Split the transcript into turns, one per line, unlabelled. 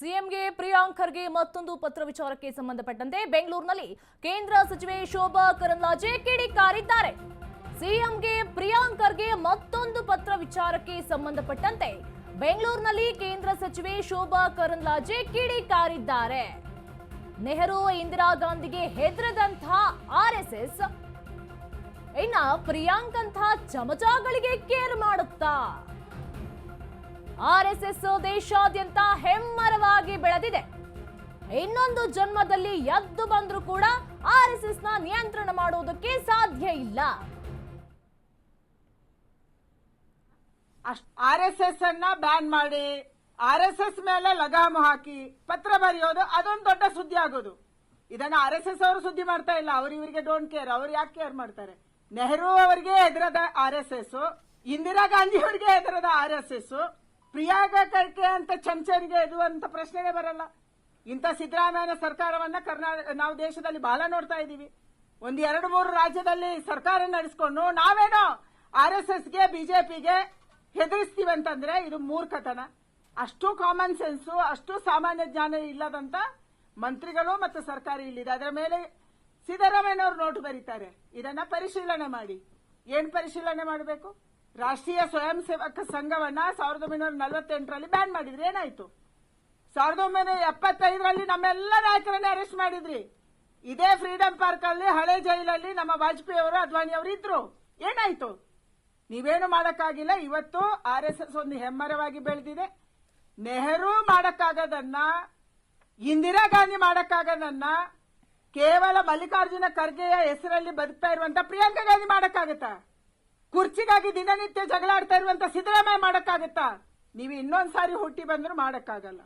ಸಿಎಂಗೆ ಪ್ರಿಯಾಂಕ್ ಖರ್ಗೆ ಮತ್ತೊಂದು ಪತ್ರ ವಿಚಾರಕ್ಕೆ ಸಂಬಂಧಪಟ್ಟಂತೆ ಬೆಂಗಳೂರಿನಲ್ಲಿ ಕೇಂದ್ರ ಸಚಿವೆ ಶೋಭಾ ಕರಂದ್ಲಾಜೆ ಕಿಡಿಕಾರಿದ್ದಾರೆ. ಸಿಎಂಗೆ ಪ್ರಿಯಾಂಕ್ ಖರ್ಗೆ ಮತ್ತೊಂದು ಪತ್ರ ವಿಚಾರಕ್ಕೆ ಸಂಬಂಧಪಟ್ಟಂತೆ ಬೆಂಗಳೂರಿನಲ್ಲಿ ಕೇಂದ್ರ ಸಚಿವೆ ಶೋಭಾ ಕರಂದ್ಲಾಜೆ ಕಿಡಿಕಾರಿದ್ದಾರೆ. ನೆಹರು, ಇಂದಿರಾ ಗಾಂಧಿಗೆ ಹೆದರದಂಥ ಆರ್ಎಸ್ಎಸ್ ಇನ್ನ ಪ್ರಿಯಾಂಕ್ ಅಂತ ಚಮಚಗಳಿಗೆ ಕೇರ್ ಮಾಡುತ್ತಾ? ಆರ್ಎಸ್ಎಸ್ ದೇಶಾದ್ಯಂತ ಹೆಮ್ಮರವಾಗಿ ಬೆಳೆದಿದೆ. ಇನ್ನೊಂದು ಜನ್ಮದಲ್ಲಿ ಎದ್ದು ಬಂದರೂ ಕೂಡ ಆರ್ಎಸ್ಎಸ್ನ ನಿಯಂತ್ರಣ ಮಾಡುವುದಕ್ಕೆ ಸಾಧ್ಯ ಇಲ್ಲ.
ಆರ್ ಎಸ್ ಎಸ್ ಅನ್ನ ಬ್ಯಾನ್ ಮಾಡಿ ಆರ್ ಎಸ್ ಎಸ್ ಮೇಲೆ ಲಗಾಮು ಹಾಕಿ ಪತ್ರ ಬರೆಯೋದು ಅದೊಂದು ದೊಡ್ಡ ಸುದ್ದಿ ಆಗೋದು. ಇದನ್ನ ಆರ್ ಎಸ್ ಎಸ್ ಅವರು ಸುದ್ದಿ ಮಾಡ್ತಾ ಇಲ್ಲ, ಅವ್ರು ಇವರಿಗೆ ಡೋಂಟ್ ಕೇರ್ ಅವ್ರು ಯಾಕೆ ಕೇರ್ ಮಾಡ್ತಾರೆ? ನೆಹರು ಅವರಿಗೆ ಹೆದರದ R S S Indira Gandhi ಅವರಿಗೆ ಹೆದರದ R S S Priyanka Kharge ಅಂತ ಚಮಚರಿಗೆ ಇದು ಅಂತ ಪ್ರಶ್ನೆನೇ ಬರಲ್ಲ. ಇಂಥ ಸಿದ್ದರಾಮಯ್ಯನ ಸರ್ಕಾರವನ್ನ ಕರ್ನಾಟಕ ನಾವು ದೇಶದಲ್ಲಿ ಬಹಳ ನೋಡ್ತಾ ಇದ್ದೀವಿ. ಒಂದು ಎರಡು ಮೂರು ರಾಜ್ಯದಲ್ಲಿ ಸರ್ಕಾರ ನಡೆಸ್ಕೊಂಡು ನಾವೇನೋ ಆರ್ ಎಸ್ ಎಸ್ಗೆ ಬಿಜೆಪಿಗೆ ಹೆದರಿಸ್ತೀವಿ ಅಂತಂದ್ರೆ ಇದು ಮೂರ್ಖತನ. ಅಷ್ಟು ಕಾಮನ್ ಸೆನ್ಸು ಅಷ್ಟು ಸಾಮಾನ್ಯ ಜ್ಞಾನ ಇಲ್ಲದಂತ ಮಂತ್ರಿಗಳು ಮತ್ತು ಸರ್ಕಾರ ಇಲ್ಲಿದೆ. ಅದರ ಮೇಲೆ ಸಿದ್ದರಾಮಯ್ಯನವರು ನೋಟು ಬರೀತಾರೆ. ಇದನ್ನ ಪರಿಶೀಲನೆ ಮಾಡಿ. ಏನ್ ಪರಿಶೀಲನೆ ಮಾಡಬೇಕು? ರಾಷ್ಟ್ರೀಯ ಸ್ವಯಂ ಸೇವಕ ಸಂಘವನ್ನ ಸಾವಿರದ ಒಂಬೈನೂರ ನಲವತ್ತೆಂಟರಲ್ಲಿ ಬ್ಯಾನ್ ಮಾಡಿದ್ರಿ. ಏನಾಯ್ತು? ಸಾವಿರದ ಒಂಬೈನೂರ ಎಪ್ಪತ್ತೈದರಲ್ಲಿ ನಮ್ಮೆಲ್ಲ ನಾಯಕರನ್ನ ಅರೆಸ್ಟ್ ಮಾಡಿದ್ರಿ. ಇದೇ ಫ್ರೀಡಂ ಪಾರ್ಕ್ ಅಲ್ಲಿ, ಹಳೆ ಜೈಲಲ್ಲಿ ನಮ್ಮ ವಾಜಪೇಯಿ ಅವರು, ಅದ್ವಾನಿ ಅವರು ಇದ್ರು. ಏನಾಯ್ತು? ನೀವೇನು ಮಾಡಕ್ಕಾಗಿಲ್ಲ. ಇವತ್ತು ಆರ್ ಎಸ್ ಎಸ್ ಒಂದು ಹೆಮ್ಮರವಾಗಿ ಬೆಳೆದಿದೆ. ನೆಹರು ಮಾಡಕ್ಕಾಗದನ್ನ, ಇಂದಿರಾ ಗಾಂಧಿ ಮಾಡಕ್ಕಾಗದನ್ನ ಕೇವಲ ಮಲ್ಲಿಕಾರ್ಜುನ ಖರ್ಗೆಯ ಹೆಸರಲ್ಲಿ ಬದುಕ್ತಾ ಇರುವಂತ ಪ್ರಿಯಾಂಕಾ ಗಾಂಧಿ ಮಾಡಕ್ಕಾಗತ್ತಾ? ಕುರ್ಚಿಗಾಗಿ ದಿನನಿತ್ಯ ಜಗಳ ಆಡ್ತಾ ಇರುವಂತ ಸಿದ್ದರಾಮಯ್ಯ ಮಾಡಕ್ಕಾಗತ್ತಾ? ನೀವು ಇನ್ನೊಂದ್ಸಾರಿ ಹುಟ್ಟಿ ಬಂದ್ರು ಮಾಡಕ್ಕಾಗಲ್ಲ.